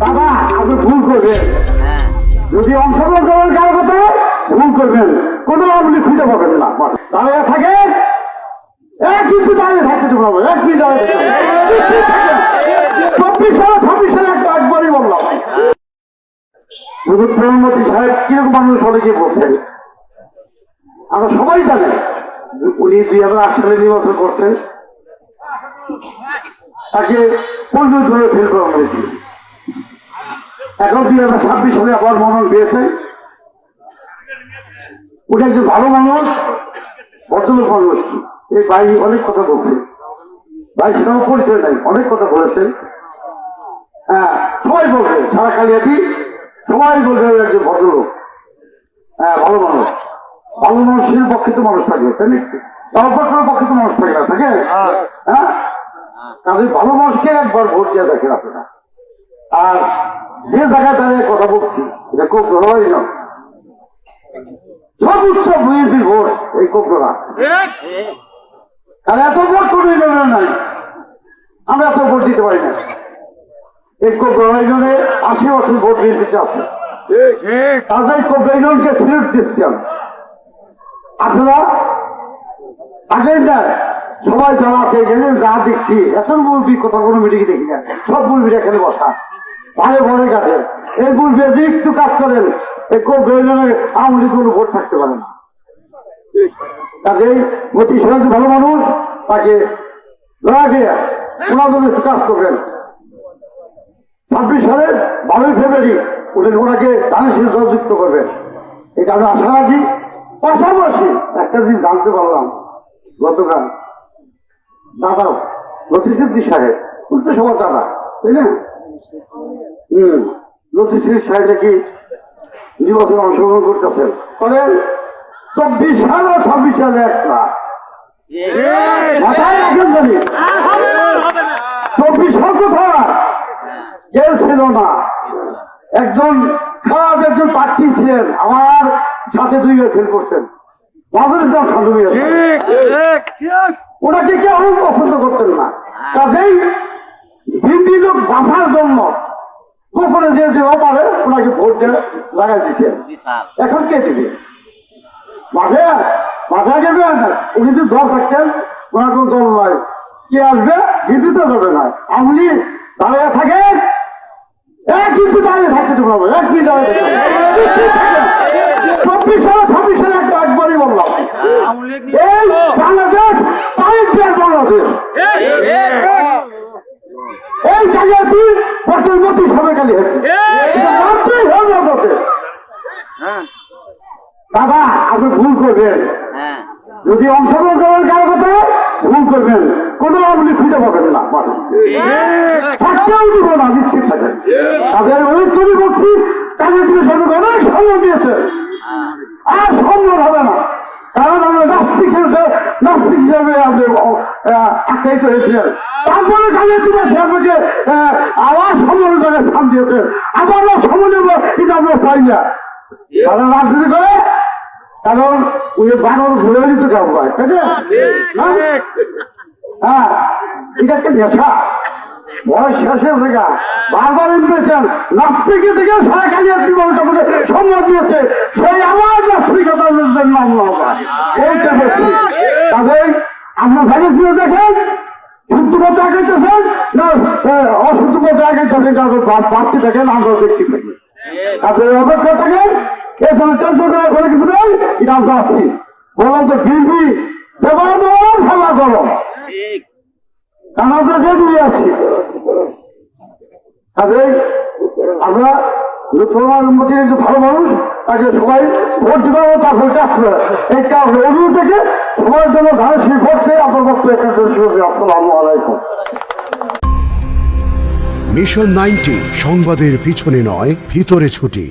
দাদা আপনি ভুল করবেন। যদি অংশগ্রহণ করেন কারও কথা ভুল করবেন কোনো আপনি খুঁজে পাবেন না। দাঁড়িয়ে থাকে এক কিছু দাঁড়িয়ে থাকতে বলো, এক মিনিট দাঁড়িয়ে চব্বিশ সালে ছাব্বিশ সালে একটা একবারই বললাম। প্রধানমন্ত্রী সাহেব কীরকম মানুষ অনেকে বলছেন? আমরা সবাই জানেন উনি দুই হাজার আট সালে নির্বাচন করছেন। তাকে পরিণত হয়ে ফেল করা হয়েছিল এখন দুই হাজার ছাব্বিশ সালে আবার মনোনয়ন পেয়েছে। উনি একজন ভালো মানুষ, ভদ্রলোক মানুষ। এই ভাই অনেক কথা বলছে। ভাই সেটাও পরিচয় নাই, অনেক কথা বলেছেন হ্যাঁ সবাই বলবে, সারা কালিয়াটি সবাই বলবে একজন ভদ্রলোক। হ্যাঁ ভালো মানুষ। ভালো মানুষের পক্ষে তো মানুষ থাকবে তাই নাকি অপরাধের পক্ষে তো মানুষ থাকে না, থাকে? হ্যাঁ? কাজে ভালো মানুষকে একবার ভোট দিয়ে দেখেন আপনারা। আর যে জায়গায় দাঁড়িয়ে কথা বলছি, এটা খুব ভালোই না সর্বোচ্চ বিএনপি ভোট এই কোকড়া আর এত ভোট কোনো ইউনিয়নের নাই। আমরা এত ভোট দিতে পারি না। এই কোকড়া ইউনিয়নে আশি বছর ভোট বিএনপিতে আছে। কাজেই কোকড়া ইউনিয়নকে সিলেক্ট দিচ্ছি আমি। আপনারা, আগের না সবাই যারা আছে, এখানে যা দেখছি, এত মুরবি কথা কোনো মিটিং দেখি না। সব মুরবির এখানে বসা। ভালো ভরে কাটে এই বুঝবে যে একটু কাজ করেন এই কোপ বেরোলে আওয়ামী কোনো ভোট থাকতে পারে না। কাজেই সবাই ভালো মানুষ তাকে ওনার জন্য একটু কাজ করবেন। ছাব্বিশ সালের বারোই ফেব্রুয়ারি ওদের ওনাকে ধানের সাথে যুক্ত করবেন। এটা আমি আশা রাখি। পাশাপাশি একটা দিন জানতে পারলাম, গতকাল দাদা লতিসিদ্দি সাহেব, উল্টো সবার দাদা, তাই না? হম লতিসিদ্দি সাহেব নাকি নির্বাচনে অংশগ্রহণ করতেছেন? করেন চব্বিশ সালে ছাব্বিশ সালে একটা। মাথায় রাখেন জানি। চব্বিশ সাল কোথায়? কেউ ছিল না। একজন খারাপ একজন প্রার্থী ছিলেন। আমার সাথে দুইবার ফেল করছেন। ইসলাম ওনাকে কেউ পছন্দ করতেন না। কাজেই বাঁচার জন্য গোপনে যে যে পারে ওনাকে ভোট দিয়ে লাগাই দিচ্ছেন এখন কে দেবে? মাঠে? মাঠে যাবে উনি যদি দল থাকতেন ওনার কোন দল নয় কে আসবে? বিএনপি যাবে না। আমলি দাঁড়িয়ে থাকে এক কিছু দাঁড়িয়ে থাকতে তোমরা এক মিনিট দাঁড়িয়ে চব্বিশ সালে ছাব্বিশ সালে একটা একবারই বললাম। এই বাংলাদেশ বাংলাদেশ। এই জায়গাটি প্রধানমন্ত্রী সবাই খালি। হবে আপনাদের দাদা আপনি ভুল করবেন। যদি অংশগ্রহণ করেন কারও কথা ভুল করবেন। কোনো আপনি খুঁজে পাবেন না থাকতেও দিব না নিশ্চিত থাকেন। তাদের অনেক করে বলছি তাদের তুমি সরকার অনেক সম্মান দিয়েছে আর সম্মান হবে না। কারণ আমরা নাস্তিক হিসেবে নাস্তিক হিসেবে আখ্যায়িত হয়েছিলেন তারপরে কাজে তুমি সে আমাকে আবার সম্মানের জায়গায় স্থান দিয়েছেন আবারও সম্মান দেবো এটা আমরা চাই না। তারা রাজনীতি করে কারণ ওই বানর ঘুরে দিতে কেমন হয় তাই না? হ্যাঁ? হ্যাঁ এটা একটা নেশা। বয়স জায়গা বারবার ইনভেশন নাস্তিকে থেকে সারা কালিয়া জীবনটা বলে সম্মান দিয়েছে। সেই আমার নাস্তিকতার নাম এইটা বলছি তবে আমরা ভেবেছিল দেখেন শুদ্ধ পথে আগাইতেছেন না অশুদ্ধ পথে আগাইতেছেন দেখেন আমরা দেখতে থাকি। তাদের অপেক্ষা থাকেন টেনশন করার কোনো কিছু নেই এটা আমরা আছি। বললাম তো বিএনপি সেবা দেওয়ার সেবা করো কারণ আমরা রেডি আছি। আমরা প্রধানমন্ত্রী একজন ভালো মানুষ, তাকে সবাই ভোট দিবে ও তারপরে কাজ করে। এই কাজ অনুরোধ থেকে সবার জন্য ধানের শিল্প করছে আপনার বক্তব্য একটা মিশন নাইনটি সংবাদের পিছনে নয়, ভিতরে ছুটি।